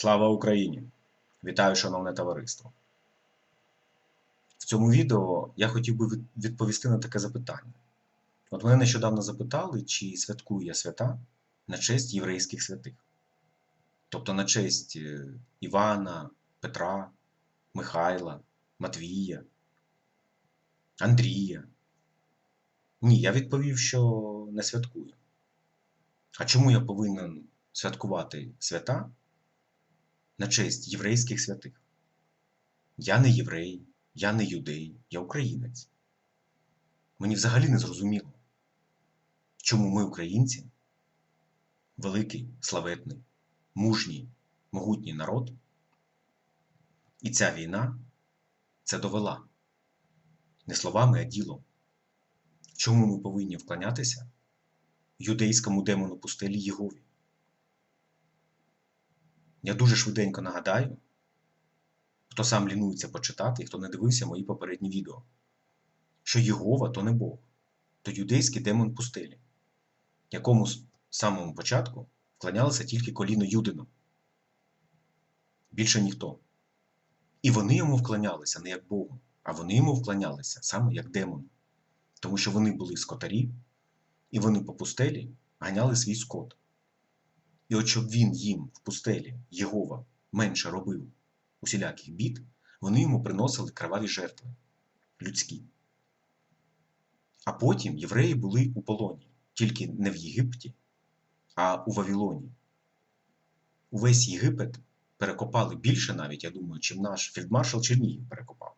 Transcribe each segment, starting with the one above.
Слава Україні! Вітаю, шановне товариство! В цьому відео я хотів би відповісти на таке запитання. От мене нещодавно запитали, чи святкую я свята на честь єврейських святих. Тобто на честь е, Івана, Петра, Михайла, Матвія, Андрія. Ні, я відповів, що не святкую. А чому я повинен святкувати свята на честь єврейських святих? Я не єврей, я не юдей, я українець. Мені взагалі не зрозуміло, чому ми, українці, великий, славетний, мужній, могутній народ, і ця війна це довела не словами, а ділом. Чому ми повинні вклонятися юдейському демону пустелі Єгові? Я дуже швиденько нагадаю, хто сам лінується почитати і хто не дивився мої попередні відео, що Єгова то не Бог, то юдейський демон пустелі, якому з самого початку вклонялося тільки коліно Юдину. Більше ніхто. І вони йому вклонялися не як Богу, а вони йому вклонялися саме як демону, тому що вони були скотарі, і вони по пустелі ганяли свій скот. І от щоб він їм в пустелі, Єгова, менше робив усіляких бід, вони йому приносили криваві жертви людські. А потім євреї були у полоні, тільки не в Єгипті, а у Вавилоні. Увесь Єгипет перекопали більше навіть, я думаю, чим наш фельдмаршал Чернігів перекопав.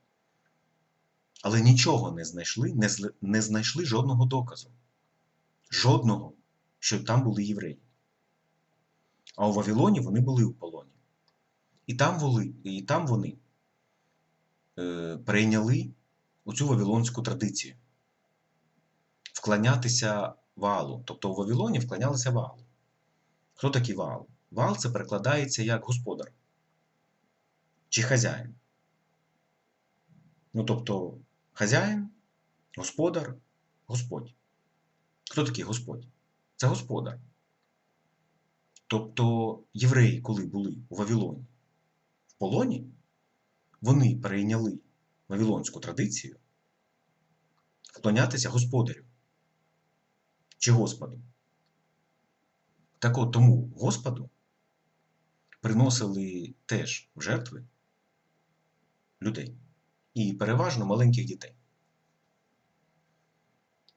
Але нічого не знайшли, не, зли- не знайшли жодного доказу. Жодного, що там були євреї. А у Вавилоні вони були у полоні. І там, були, і там вони е, перейняли оцю вавилонську традицію вклонятися валу. Тобто у Вавилоні вклонялися валу. Хто такий вал? Вал це перекладається як господар чи хазяїн. Ну, тобто, хазяїн, господар, Господь. Хто такий Господь? Це господар. Тобто євреї, коли були у Вавилоні в полоні, вони перейняли вавилонську традицію вклонятися господарю чи Господу. Так от тому Господу приносили теж в жертви людей і переважно маленьких дітей.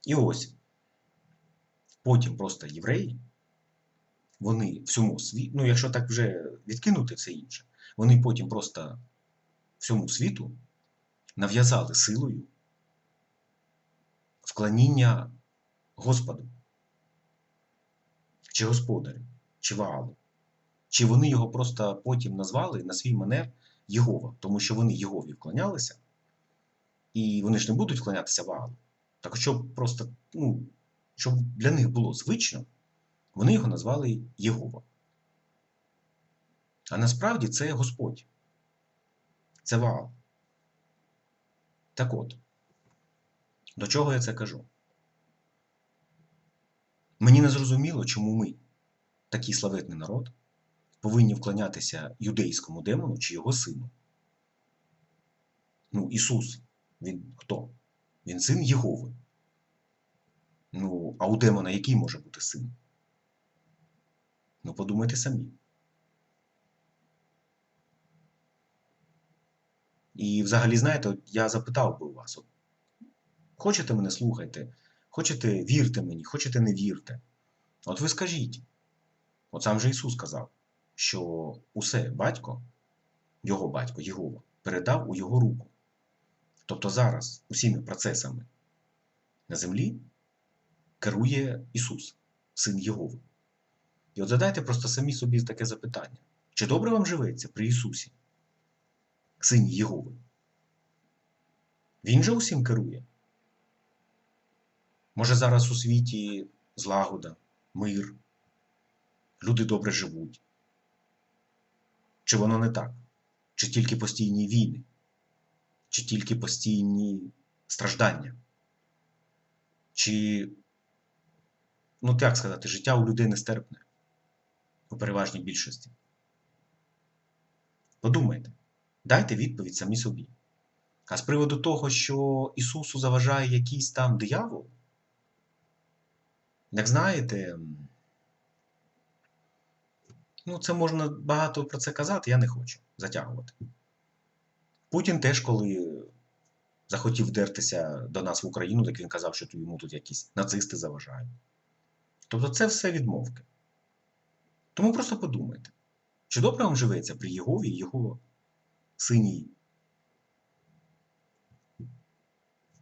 І ось потім просто євреї вони всьому світу, ну якщо так вже відкинути все інше, вони потім просто всьому світу нав'язали силою вклоніння Господу, чи Господарю, чи Ваалу. Чи вони його просто потім назвали на свій манер Єгова, тому що вони Єгові вклонялися, і вони ж не будуть вклонятися Ваалу. Так щоб просто, ну, щоб для них було звично, вони його назвали Єгова. А насправді це Господь. Це Ваал. Так от, до чого я це кажу? Мені не зрозуміло, чому ми, такий славетний народ, повинні вклонятися юдейському демону чи його сину. Ну, Ісус, він хто? Він син Єгови. Ну, а у демона який може бути син? Ну, подумайте самі. І взагалі, знаєте, я запитав би у вас: от, хочете мене слухайте, хочете вірте мені, хочете не вірте. От ви скажіть, от сам же Ісус сказав, що усе батько, його батько, Єгова, передав у його руку. Тобто зараз усіми процесами на землі керує Ісус, син Єгови. І от задайте просто самі собі таке запитання: чи добре вам живеться при Ісусі, сині Єгови? Він же усім керує. Може, зараз у світі злагода, мир, люди добре живуть? Чи воно не так? Чи тільки постійні війни? Чи тільки постійні страждання? Чи, ну як сказати, життя у людей нестерпне у переважній більшості? Подумайте, дайте відповідь самі собі. А з приводу того, що Ісусу заважає якийсь там диявол, як знаєте, ну, це можна багато про це казати, я не хочу затягувати. Путін теж, коли захотів вдертися до нас в Україну, так він казав, що йому тут якісь нацисти заважають. Тобто це все відмовки. Тому просто подумайте, чи добре вам живеться при Єгові і його синій,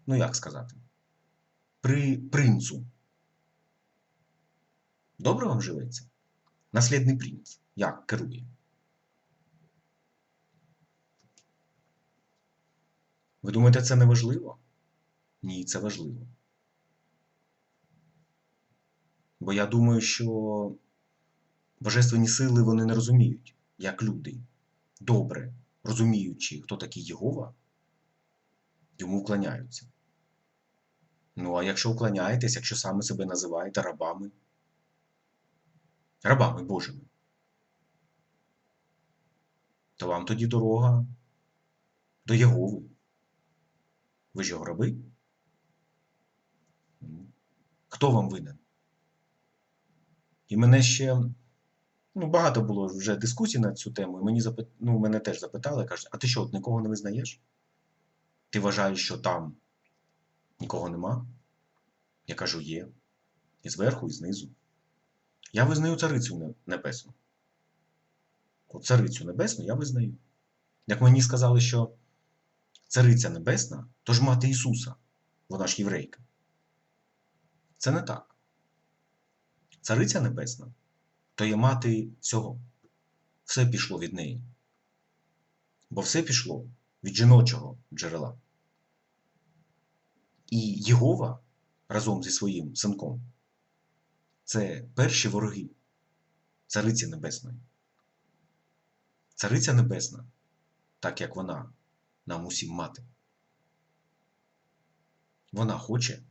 ну як сказати, при принцу. Добре вам живеться? Наслідний принц. Як керує? Ви думаєте, це не важливо? Ні, це важливо. Бо я думаю, що божественні сили вони не розуміють, як люди, добре розуміючи, хто такий Єгова, йому вклоняються. Ну, а якщо вклоняєтесь, якщо саме себе називаєте рабами, рабами Божими, то вам тоді дорога до Єгови. Ви ж його раби? Хто вам винен? І мене ще ну, багато було вже дискусій на цю тему, і мені запит... ну, мене теж запитали, кажуть, а ти що, нікого не визнаєш? Ти вважаєш, що там нікого нема? Я кажу, є. І зверху, і знизу. Я визнаю царицю небесну. От царицю небесну я визнаю. Як мені сказали, що цариця небесна, то ж мати Ісуса, вона ж єврейка. Це не так. Цариця небесна то є мати всього. Все пішло від неї. Бо все пішло від жіночого джерела. І Єгова разом зі своїм синком це перші вороги Цариці Небесної. Цариця Небесна, так як вона нам усім мати. Вона хоче,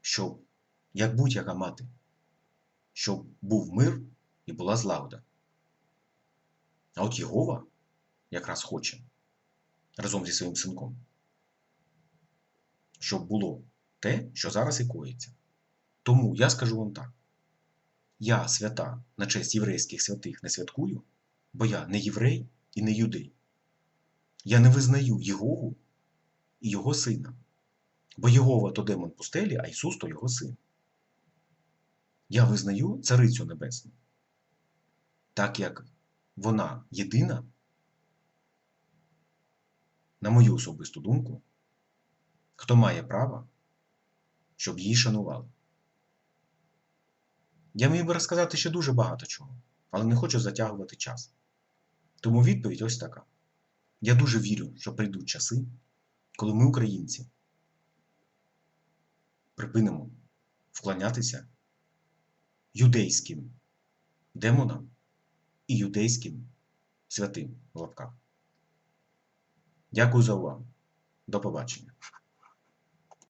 щоб, як будь-яка мати, щоб був мир і була злагода. А от Єгова якраз хоче разом зі своїм синком, щоб було те, що зараз і коїться. Тому я скажу вам так: я свята на честь єврейських святих не святкую, бо я не єврей і не юдей. Я не визнаю Єгову і його сина. Бо Єгова то демон пустелі, а Ісус то його син. Я визнаю Царицю Небесну, так як вона єдина, на мою особисту думку, хто має право, щоб її шанували. Я міг би розказати ще дуже багато чого, але не хочу затягувати час. Тому відповідь ось така. Я дуже вірю, що прийдуть часи, коли ми, українці, припинимо вклонятися юдейським демонам і юдейським святим в лапках. Дякую за увагу. До побачення.